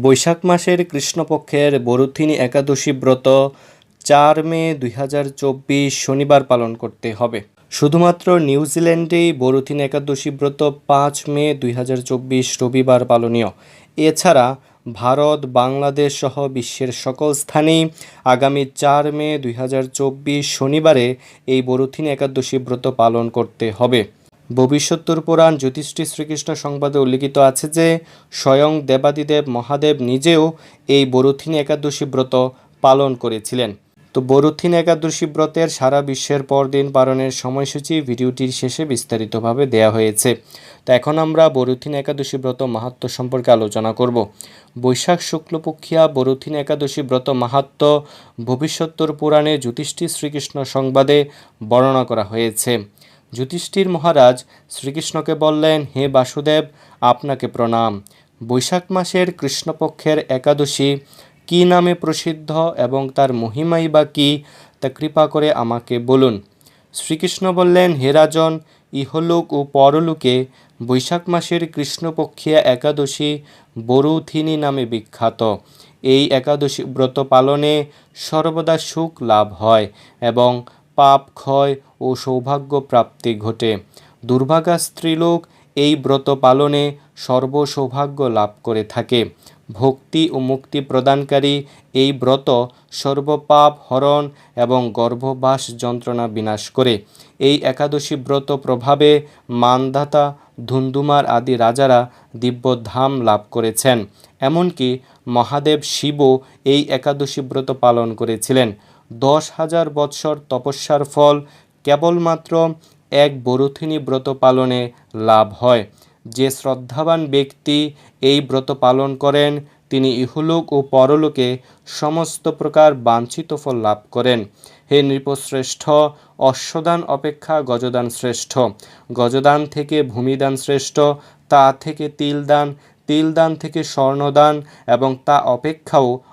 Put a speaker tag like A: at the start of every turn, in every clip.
A: বৈশাখ মাসের কৃষ্ণপক্ষের বরুথিনী একাদশী ব্রত চার মে দুই হাজার চব্বিশ শনিবার পালন করতে হবে। শুধুমাত্র নিউজিল্যান্ডেই বরুথিন একাদশী ব্রত পাঁচ মে দুই হাজার চব্বিশ রবিবার পালনীয়। এছাড়া ভারত, বাংলাদেশ সহ বিশ্বের সকল স্থানেই আগামী চার মে দুই হাজার চব্বিশ শনিবারে এই বরুথিন একাদশী ব্রত পালন করতে হবে। ভবিষ্যত্তর পুরাণ জ্যোতিষ্ঠী শ্রীকৃষ্ণ সংবাদে উল্লিখিত আছে যে, স্বয়ং দেবাদিদেব মহাদেব নিজেও এই বরুথিনী একাদশী ব্রত পালন করেছিলেন। তো বরুথিন একাদশী ব্রতের সারা বিশ্বের পরদিন পালনের সময়সূচি ভিডিওটির শেষে বিস্তারিতভাবে দেয়া হয়েছে। তো এখন আমরা বরুথিন একাদশী ব্রত মাহাত্ম সম্পর্কে আলোচনা করব। বৈশাখ শুক্লপক্ষিয়া বরুথিন একাদশী ব্রত মাহাত্ম ভবিষ্যত্তর পুরাণে জ্যোতিষ্ঠী শ্রীকৃষ্ণ সংবাদে বর্ণনা করা হয়েছে। যুধিষ্ঠির মহারাজ শ্রীকৃষ্ণকে বললেন, হে বাসুদেব, আপনাকে প্রণাম। বৈশাখ মাসের কৃষ্ণপক্ষের একাদশী, কী নামে প্রসিদ্ধ এবং তার মহিমাই বা কী, তা কৃপা করে আমাকে বলুন। শ্রীকৃষ্ণ বললেন, হে রাজন, ইহলোক ও পরলোকে বৈশাখ মাসের কৃষ্ণপক্ষিয়া একাদশী বরুথিনী নামে বিখ্যাত। এই একাদশী ব্রত পালনে সর্বদা সুখ লাভ হয় এবং পাপ, ক্ষয় ও সৌভাগ্য প্রাপ্তি ঘটে। দুর্ভাগা স্ত্রীলোক এই ব্রত পালনে সর্বসৌভাগ্য লাভ করে থাকে। ভক্তি ও মুক্তি প্রদানকারী এই ব্রত সর্বপাপ, হরণ এবং গর্ভবাস যন্ত্রণা বিনাশ করে। এই একাদশী ব্রত প্রভাবে মানধাতা ধুন্দুমার আদি রাজারা দিব্যধাম লাভ করেছেন। এমনকি মহাদেব শিবও এই একাদশী ব্রত পালন করেছিলেন। দশ হাজার বৎসর তপস্যার ফল কেবলমাত্র এক বরুথিনী ব্রত পালনে লাভ হয়। যে শ্রদ্ধাবান ব্যক্তি এই ব্রত পালন করেন, তিনি ইহলোক ও পরলোকে সমস্ত প্রকার বাঞ্ছিত ফল লাভ করেন। হে নৃপশ্রেষ্ঠ, অশ্বদান অপেক্ষা গজদান শ্রেষ্ঠ। গজদান থেকে ভূমিদান শ্রেষ্ঠ, তা থেকে তিলদান তিলদান থেকে স্বর্ণদান, এবং তা অপেক্ষাও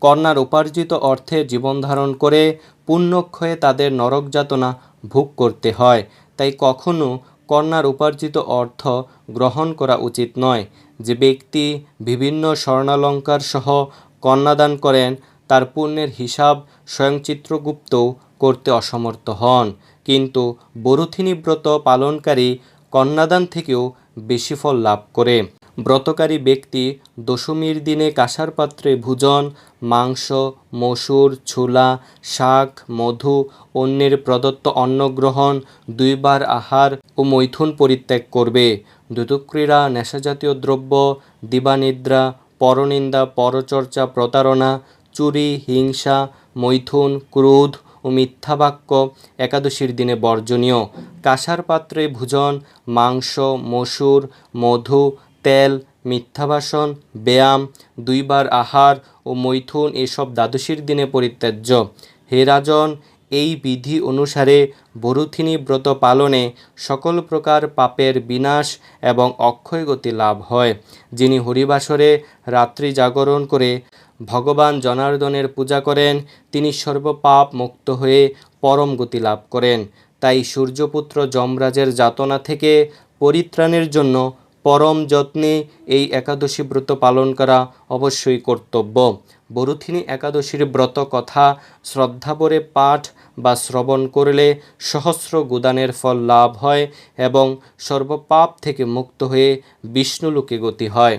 A: কন্যার উপার্জিত অর্থে জীবনধারণ করে পুণ্যক্ষয়ে তাদের নরক যাতনা ভোগ করতে হয়। তাই কখনো কন্যার উপার্জিত অর্থ গ্রহণ করা উচিত নয়। যে ব্যক্তি বিভিন্ন স্বর্ণালঙ্কার সহ কন্যাদান করেন, তার পুণ্যের হিসাব স্বয়ং চিত্রগুপ্তও করতে অসমর্থ হন। কিন্তু বরুথিনী ব্রত পালনকারী কন্যাদান থেকেও বেশি ফল লাভ করে। ব্রতকারী ব্যক্তি দশমীর দিনে কাঁসার পাত্রে ভোজন, মাংস, মসুর, ছোলা, শাক, মধু, অন্যের প্রদত্ত অন্নগ্রহণ দুইবার আহার ও মৈথুন পরিত্যাগ করবে। দুদুক্রীড়া নেশাজাতীয় দ্রব্য, দিবানিদ্রা, পরনিন্দা, পরচর্চা, প্রতারণা, চুরি, হিংসা, মৈথুন, ক্রোধ ও মিথ্যা বাক্য একাদশীর দিনে বর্জনীয়। কাঁসার পাত্রে ভোজন, মাংস, মসুর, মধু তেল মিথ্যাভাষণ ব্যায়াম, দুইবার আহার ও মৈথুন এসব দ্বাদশীর দিনে পরিত্যাজ্য। হে রাজন, এই বিধি অনুসারে বরুথিনী ব্রত পালনে সকল প্রকার পাপের বিনাশ এবং অক্ষয় গতি লাভ হয়। যিনি হরিবাসরে রাত্রি জাগরণ করে ভগবান জনার্দনের পূজা করেন, তিনি সর্বপাপ মুক্ত হয়ে পরম গতি লাভ করেন। তাই সূর্যপুত্র যমরাজের যাতনা থেকে পরিত্রাণের জন্য পরম যত্নে এই একাদশী ব্রত পালন করা অবশ্যই কর্তব্য। বরুথিনী একাদশীর ব্রত কথা শ্রদ্ধাভরে পাঠ বা শ্রবণ করলে সহস্র গুদানের ফল লাভ হয় এবং সর্বপাপ থেকে মুক্ত হয়ে বিষ্ণুলোকে গতি হয়।